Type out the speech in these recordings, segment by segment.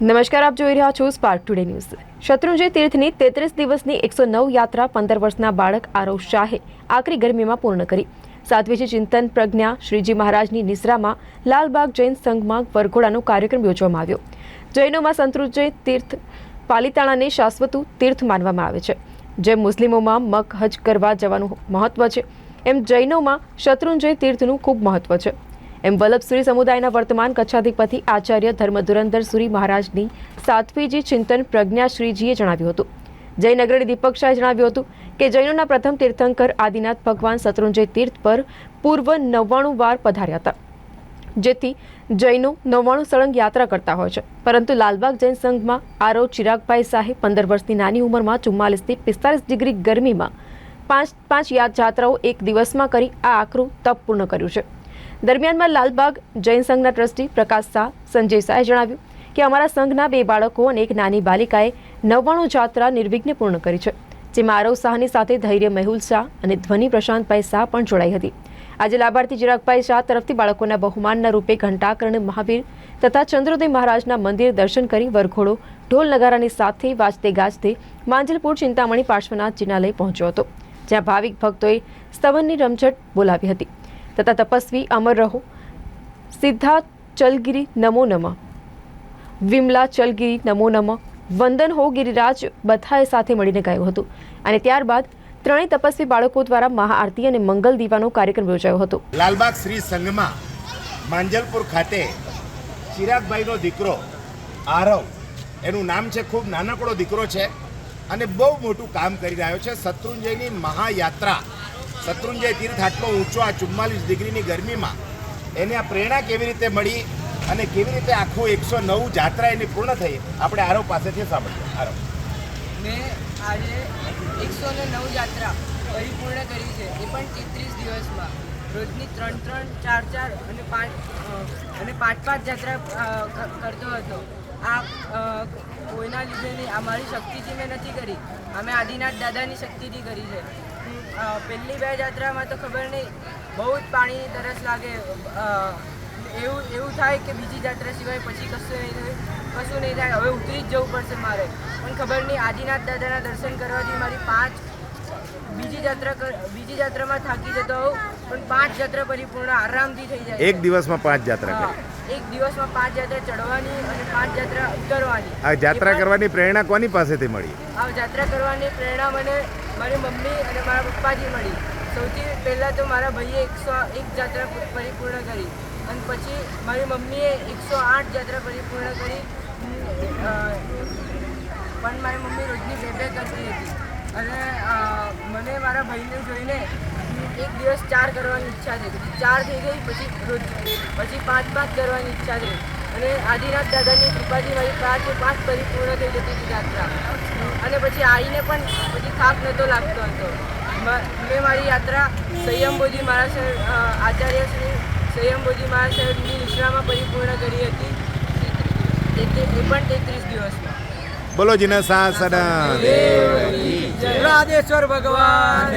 નમસ્કાર, આપ જોઈ રહ્યા છો સ્પાર્ક ટુડે ન્યૂઝ શત્રુંજય તીર્થની તેત્રીસ દિવસની એકસો નવ યાત્રા પંદર વર્ષના બાળક આરવ શાહે આકરી ગરમીમાં પૂર્ણ કરી. સાધ્વીજી ચિંતન પ્રજ્ઞા, શ્રીજી મહારાજની નિસરામાં લાલબાગ જૈન સંઘમાં વરઘોડાનો કાર્યક્રમ યોજવામાં આવ્યો. જૈનોમાં શત્રુંજય તીર્થ પાલિતાણાને શાશ્વતું તીર્થ માનવામાં આવે છે. જેમ મુસ્લિમોમાં મક હજ કરવા જવાનું મહત્વ છે, એમ જૈનોમાં શત્રુંજય તીર્થનું ખૂબ મહત્વ છે. એમ વલ્લભસુરી સમુદાયના વર્તમાન કચ્છાધિપતિ આચાર્ય ધર્મધુરંધર સુરી મહારાજની સાત્વીજી ચિંતન પ્રજ્ઞાશ્રીજીએ જણાવ્યું હતું. જયનગરની દીપક શાહે જણાવ્યું હતું કે જૈનોના પ્રથમ તીર્થંકર આદિનાથ ભગવાન શત્રુંજય તીર્થ પર પૂર્વ નવ્વાણું વાર પધાર્યા હતા, જેથી જૈનો નવ્વાણું સળંગ યાત્રા કરતા હોય છે. પરંતુ લાલબાગ જૈન સંઘમાં આરવ ચિરાગભાઈ શાહે પંદર વર્ષની નાની ઉંમરમાં ચુમ્માલીસથી પિસ્તાલીસ ડિગ્રી ગરમીમાં પાંચ પાંચ યાદ જાત્રાઓ એક દિવસમાં કરી આ આકરું તપ પૂર્ણ કર્યું છે. દરમિયાનમાં લાલબાગ જૈન સંઘના ટ્રસ્ટી પ્રકાશ શાહ, સંજય શાહે જણાવ્યું કે અમારા સંઘના બે બાળકો અને એક નાની બાલિકાએ નવ્વાણું જાત્રા નિર્વિઘ્ને પૂર્ણ કરી છે, જેમાં આરવ શાહની સાથે ધૈર્ય મેહુલ શાહ અને ધ્વનિ પ્રશાંતભાઈ શાહ પણ જોડાઈ હતી. આજે લાભાર્થી ચિરાગભાઈ શાહ તરફથી બાળકોના બહુમાનના રૂપે ઘંટાકર્ણ, મહાવીર તથા ચંદ્રોદય મહારાજના મંદિર દર્શન કરી વરઘોડો, ઢોલ નગારાની સાથે વાજતે ગાજતે માંજલપુર ચિંતામણી પાર્શ્વનાથ જિનાલય પહોંચ્યો હતો, જ્યાં ભાવિક ભક્તોએ સ્તવનની રમઝટ બોલાવી હતી. તથા તપસ્વી અમર રહો. સિદ્ધા ચલગીરી નમો નમઃ. વિમલા ચલગીરી નમો નમઃ. વંદન હો ગિરિરાજ બધાએ સાથે મળીને ગાયું હતું. અને ત્યારબાદ ત્રણેય તપસ્વી બાળકો દ્વારા મહાઆરતી અને મંગલ દીવાનો કાર્યક્રમ યોજાયો હતો. લાલબાગ શ્રી સંઘમાં માંજલપુર ખાતે ચિરાગભાઈનો દીકરો આરવ, એનું નામ છે ખૂબ નાનકડો દીકરો છે અને બહુ મોટું કામ કરી રહ્યો છે. શત્રુંજયની મહાયાત્રા શત્રુંજય તીર્થ આટલો ઊંચો આ ચુમ્માલીસ ડિગ્રીની ગરમીમાં. એને આ પ્રેરણા કેવી રીતે મળી અને કેવી રીતે આખું એકસો નવ જાત્રા એની પૂર્ણ થઈ, આપણે આરવ પાસેથી સાંભળીએ. આરવ. મેં આજે એકસો નવ જાત્રા પરિપૂર્ણ કરી છે, એ પણ તેત્રીસ દિવસમાં. રોજની ત્રણ ત્રણ, ચાર ચાર અને પાંચ અને પાંચ પાંચ જાત્રા કરતો હતો. આ કોઈના લીધે નહીં, આ મારી શક્તિથી મેં નથી કરી. અમે આદિનાથ દાદાની શક્તિથી કરી છે. પહેલી બે જાત્રામાં તો ખબર નહીં બહુ જ પાણીની તરસ લાગે. એવું એવું થાય કે બીજી જાત્રા સિવાય પછી કશું નહીં કશું નહીં થાય. હવે ઉતરી જ જવું પડશે મારે. પણ ખબર નહીં આદિનાથ દાદાના દર્શન કરવાથી મારી પાંચ બીજી જાત્રા બીજી જાત્રામાં થાકી જતો હોઉં પણ પાંચ જાત્રા પરિપૂર્ણ આરામથી થઈ જાય એક દિવસમાં પાંચ જાત્રા એક દિવસમાં પાંચ યાત્રા ચડવાની અને પાંચ યાત્રા ઉતરવાની. આ જાત્રા કરવાની પ્રેરણા કોની પાસેથી મળી? આ યાત્રા કરવાની પ્રેરણા મને મારી મમ્મી અને મારા પપ્પાથી મળી. સૌથી પહેલાં તો મારા ભાઈએ એકસો એક યાત્રા પરિપૂર્ણ કરી. અને પછી મારી મમ્મીએ એકસો આઠ યાત્રા પરિપૂર્ણ કરી. પણ મારી મમ્મી રોજની બે બે કરતી હતી. અને મને મારા ભાઈને જોઈને એક દિવસ ચાર કરવાની ઈચ્છા થઈ પછી ચાર થઈ ગઈ પછી રોજ. પછી પાંચ પાંચ કરવાની ઈચ્છા થઈ અને આદિનાથ દાદાની કૃપાથી મારી પાંચ પાંચ પરિપૂર્ણ થઈ જતી હતી યાત્રા. અને પછી આવીને પણ પછી થાક નહોતો લાગતો હતો. મેં મારી યાત્રા સંયમબોધી અ, આચાર્ય શ્રી સંયમબોધી મારા સાહેબની નિશ્રામાં પરિપૂર્ણ કરી હતી. તે પણ તેત્રીસ દિવસમાં. બોલો જીના સાસન રાધેશ્વર ભગવાન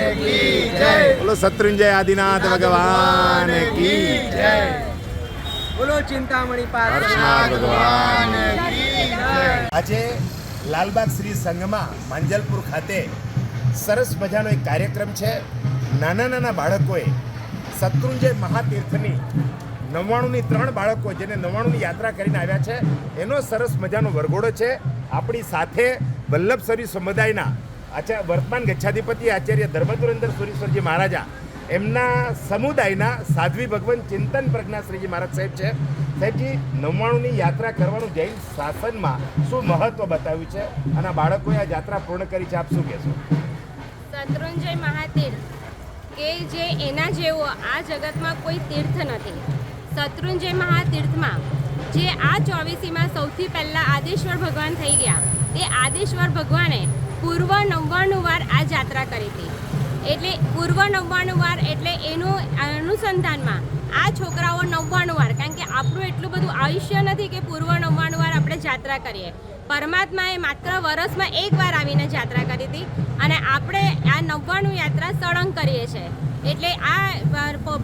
બોલો શત્રુંજય આદિનાથ ભગવાન કી જય. બોલો ચિંતામણી હર્ષનાથ ભગવાન આજે લાલબાગ શ્રી સંઘમાં માંજલપુર ખાતે સરસ મજાનો એક કાર્યક્રમ છે. નાના નાના બાળકોએ શત્રુંજય મહાતીર્થની નવ્વાણુંની ત્રણ બાળકો જેને નવ્વાણુંની યાત્રા કરીને આવ્યા છે, એનો સરસ મજાનો વરઘોડો છે. આપણી સાથે વલ્લભસરી સમુદાયના આચાર્ય વર્તમાન ગચ્છાધિપતિ આચાર્ય ધર્મધુરેન્દ્ર સુરીશ્વરજી મહારાજા, એમના સમુદાયના સાધ્વી ભગવાન ચિંતન પ્રજ્ઞાશ્રીજી મહારાજ સાહેબ છે. સાહેબજી, નવ્વાણુંની યાત્રા કરવાનું જૈન શાસનમાં શું મહત્વ બતાવ્યું છે અને બાળકોએ આ યાત્રા પૂર્ણ કરી છે, આપ શું કહેશો? શત્રુંજય મહાતીર્થ, કે જે એના જેવો આ જગતમાં કોઈ તીર્થ નથી. શત્રુંજય મહાતીર્થમાં, જે આ ચોવીસીમાં સૌથી પહેલાં આદેશ્વર ભગવાન થઈ ગયા. તે આદેશ્વર ભગવાને પૂર્વ નવ્વાણું વાર આ જાત્રા કરી હતી. એટલે પૂર્વ નવ્વાણું વાર એટલે એનું અનુસંધાનમાં આ છોકરાઓ નવ્વાણું વાર, કારણ કે આપણું એટલું બધું આયુષ્ય નથી કે પૂર્વ નવ્વાણું વાર આપણે જાત્રા કરીએ. પરમાત્માએ માત્ર વર્ષમાં એક વાર આવીને જાત્રા કરી હતી અને આપણે આ નવ્વાણું યાત્રા સળંગ કરીએ છીએ. એટલે આ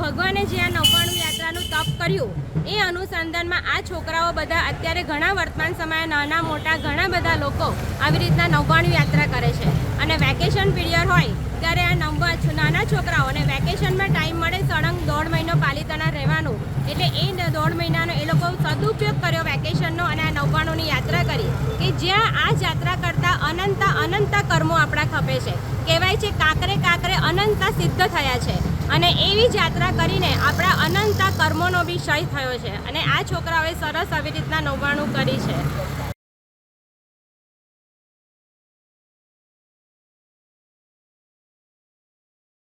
ભગવાને જે આ નવ્વાણું યાત્રાનું તપ કર્યું, એ અનુસંધાનમાં આ છોકરાઓ બધા અત્યારે ઘણા વર્તમાન સમયે નાના, મોટા, ઘણા બધા લોકો આવી રીતના નવ્વાણું યાત્રા કરે છે. અને વેકેશન પીરિયડ હોય, ત્યારે આ નવ્વા નાના છોકરાઓને વેકેશનમાં ટાઈમ મળે સળંગ દોઢ મહિનો પાલિતાણા રહેવાનું. એટલે એ દોઢ મહિનાનો એ લોકો સદુપયોગ કર્યો વેકેશનનો અને આ નવ્વાણુંની યાત્રા કરી, કે જ્યાં આ અનંતા અનંતા કર્મો આપણા ખપે છે. કહેવાય છે કાંકરે કાંકરે અનંતા સિદ્ધ થયા છે. અને એવી જ યાત્રા કરીને આપણા અનંતા કર્મોનો બી ક્ષય થયો છે. અને આ છોકરાઓએ સરસ આવી રીતના નવ્વાણું કરી છે.